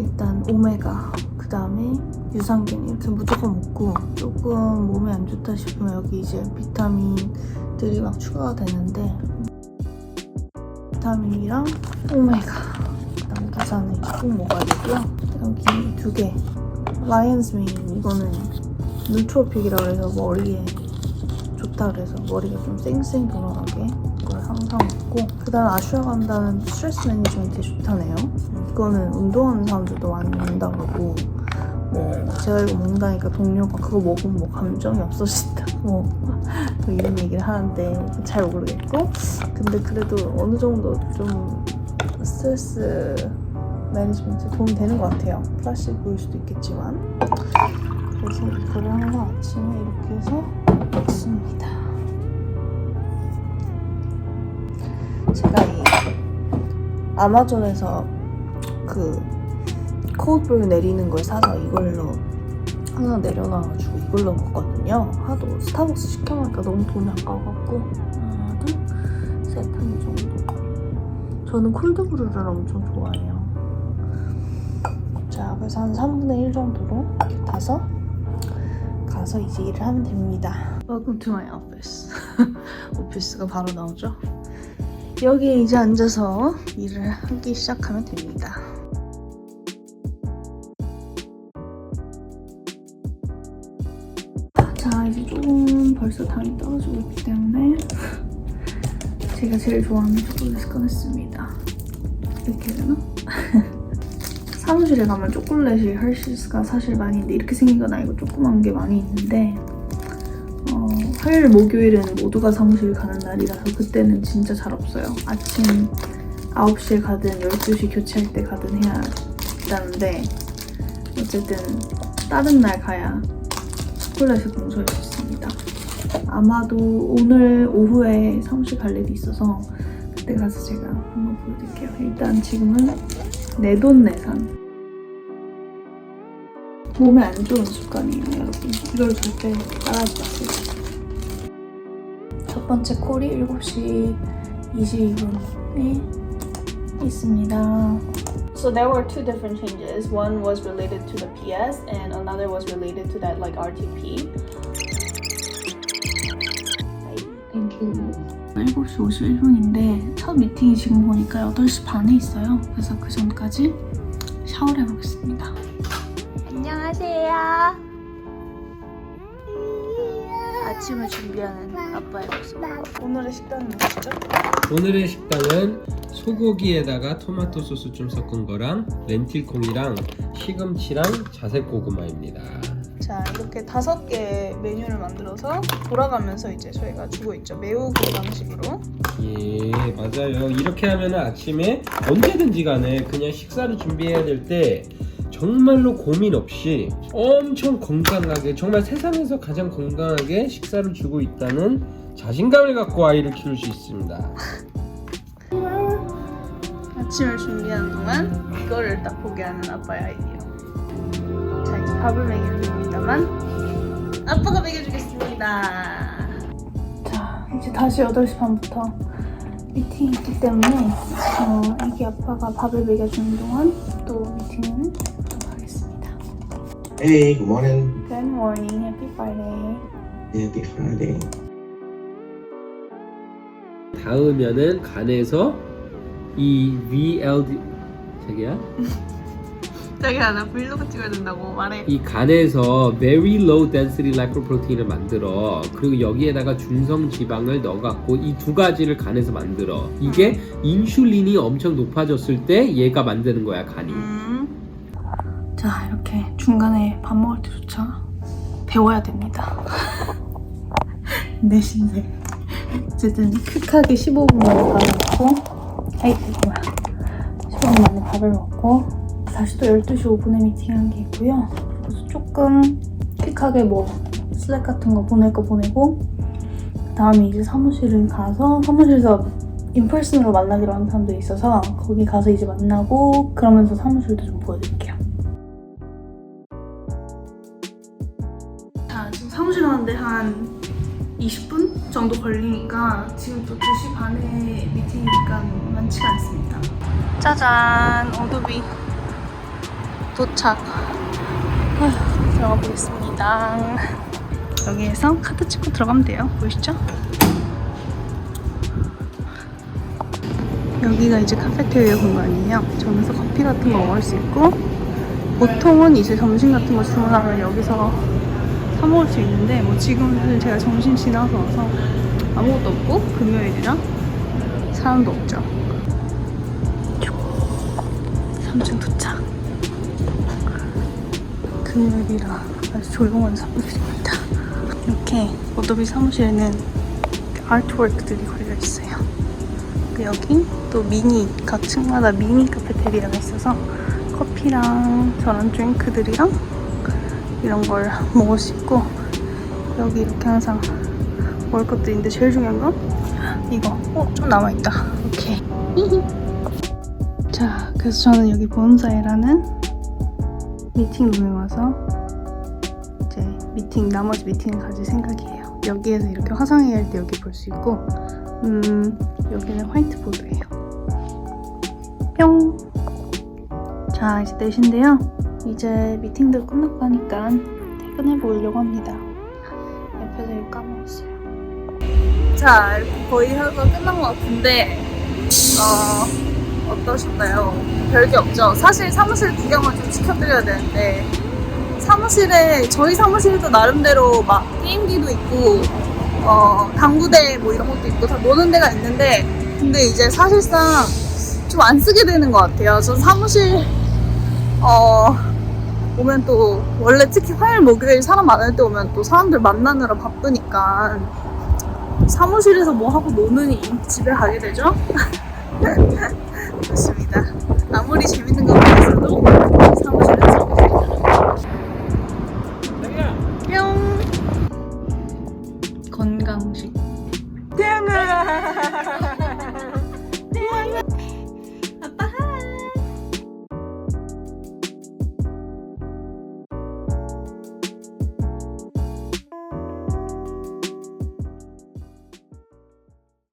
일단 오메가 그 다음에 유산균 이렇게 무조건 먹고 조금 몸에 안 좋다 싶으면 여기 이제 비타민들이 막 추가가 되는데 비타민이랑 오메가 그다음 다산을 꼭 먹어야 되고요. 여기 두개 라이언스 메인 이거는 누트로픽이라 그래서 머리에 좋다 그래서 머리가 좀 쌩쌩 돌아가게. 이 걸 항상 먹고 그 다음 아슈아 간다는 스트레스 매니지먼트에 좋다네요. 이거는 운동하는 사람들도 많이 먹는다 그러고 뭐 제가 이거 먹는다니까 동료가 그거 먹으면 뭐 감정이 없어진다. 뭐, 뭐 이런 얘기를 하는데 잘 모르겠고 근데 그래도 어느 정도 좀 스트레스 매니지먼트 도움이 되는 것 같아요. 플라시 보일 수도 있겠지만. 그래서 이거를 항상 아침에 이렇게 해서 먹습니다 제가 이 아마존에서 그 콜드브루 내리는 걸 사서 이걸로 항상 내려놔가지고 이걸로 먹거든요. 하도 스타벅스 시켜먹으니까 너무 돈이 아까워갖고 하나, 둘, 셋, 한 정도. 저는 콜드브루를 엄청 좋아해요. 자, 그래서 한 3분의 1 정도로 이렇게 타서 가서 이제 일을 하면 됩니다. Welcome to my office. 오피스가 바로 나오죠. 여기에 이제 앉아서 일을 하기 시작하면 됩니다. 자, 이제 조금 벌써 당이 떨어지고 있기 때문에 제가 제일 좋아하는 초콜릿을 꺼냈습니다. 이렇게 되나? 사무실에 가면 초콜릿이 헐시스가 사실 많이 있는데 이렇게 생긴 건 아니고 조그만 게 많이 있는데 어, 화요일, 목요일은 모두가 사무실 가는 날이라서 그때는 진짜 잘 없어요. 아침 9시에 가든 12시 교체할 때 가든 해야 된다는데 어쨌든 다른 날 가야 초콜릿을 공수할 수 있습니다. 아마도 오늘 오후에 사무실 갈 일이 있어서 그때 가서 제가 한번 보여드릴게요. 일단 지금은 내돈내산. 몸에 안 좋은 습관이에요, 여러분. 이걸 절대 따라하지 마세요. 첫 번째 콜이 7시 22분에 있습니다. So there were two different changes. One was related to the PS and another was related to that like RTP. Thank you. 7시 51분인데 첫 미팅이 지금 보니까 8시 반에 있어요. 그래서 그 전까지 샤워를 해보겠습니다. 안녕하세요. 아침을 준비하는 아빠의 모습. 오늘의 식단은 뭐죠? 오늘의 식단은 소고기에다가 토마토 소스 좀 섞은 거랑 렌틸콩이랑 시금치랑 자색 고구마입니다. 자 이렇게 다섯 개 메뉴를 만들어서 돌아가면서 이제 저희가 주고 있죠 매우 건강식으로 예, 맞아요. 이렇게 하면 아침에 언제든지 간에 그냥 식사를 준비해야 될 때 정말로 고민 없이 엄청 건강하게 정말 세상에서 가장 건강하게 식사를 주고 있다는 자신감을 갖고 아이를 키울 수 있습니다. 아침을 준비하는 동안 이거를 딱 보게 하는 아빠의 아이디어 자 이제 밥을 먹이면 됩니다만 아빠가 먹여주겠습니다 자 이제 다시 8시 반부터 미팅이 있기 때문에 어, 애기 아빠가 밥을 먹여주는 동안 또 미팅을 Hey, good morning. Good morning, happy Friday Happy Friday. 닿으면은 간에서 이 VLD 자기야? 자기야 나 브이로그 찍어야 된다고 말해 이 간에서 very low density lipoprotein을 만들어 그리고 여기에다가 중성 지방을 넣어갖고 이 두 가지를 간에서 만들어 이게 인슐린이 엄청 높아졌을 때 얘가 만드는 거야 간이 음. 자 이렇게 중간에 밥 먹을 때조차 배워야 됩니다. 내 신세. 어쨌든 퀵하게 15분 만에 밥을 먹고 아이 뭐야. 15분 만에 밥을 먹고 다시 또 12시 5분에 미팅한 게 있고요. 그래서 조금 퀵하게 뭐 슬랙 같은 거 보낼 거 보내고 그 다음에 이제 사무실을 가서 사무실에서 인펄슨으로 만나기로 한 사람들이 있어서 거기 가서 이제 만나고 그러면서 사무실도 좀 보여드릴게요. 자 지금 사무실 가는데 한 20분 정도 걸리니까 지금 또 2시 반에 미팅이니까 많지가 않습니다. 짜잔 어도비 도착. 들어가 보겠습니다. 여기에서 카드 찍고 들어가면 돼요. 보이시죠? 여기가 이제 카페테리아 공간이에요. 저기서 커피 같은 거 먹을 수 있고 보통은 이제 점심 같은 거 주문하면 여기서 사 먹을 수 있는데 뭐 지금은 제가 점심 지나서 와서 아무것도 없고 금요일이라 사람도 없죠. 3층 도착. 금요일이라 아주 조용한 사무실입니다. 이렇게 어도비 사무실에는 아트워크들이 걸려 있어요. 그 여기 또 미니 각 층마다 미니 카페테리아가 있어서 커피랑 저런 드링크들이랑 이런 걸 먹을 수 있고 여기 이렇게 항상 먹을 것도 있는데 제일 중요한 건 이거. 어 좀 남아있다. 오케이. 자 그래서 저는 여기 본사이라는 미팅룸에 와서 이제 미팅 나머지 미팅을 가질 생각이에요. 여기에서 이렇게 화상회의 할 때 여기 볼 수 있고 음 여기는 화이트보드예요. 뿅. 자 이제 4시인데요 이제 미팅도 끝났고 하니까 퇴근해 보려고 합니다 옆에서 이거 까먹었어요 자 이렇게 거의 하루가 끝난 것 같은데 어 어떠셨나요? 별게 없죠 사실 사무실 구경을 좀 시켜드려야 되는데 사무실에 저희 사무실도 나름대로 막 게임기도 있고 어 당구대 뭐 이런 것도 있고 다 노는 데가 있는데 근데 이제 사실상 좀 안 쓰게 되는 것 같아요. 전 사무실 어 오면 또 원래 특히 화요일 목요일 사람 많을 때 오면 또 사람들 만나느라 바쁘니까 사무실에서 뭐 하고 노느니 집에 가게 되죠.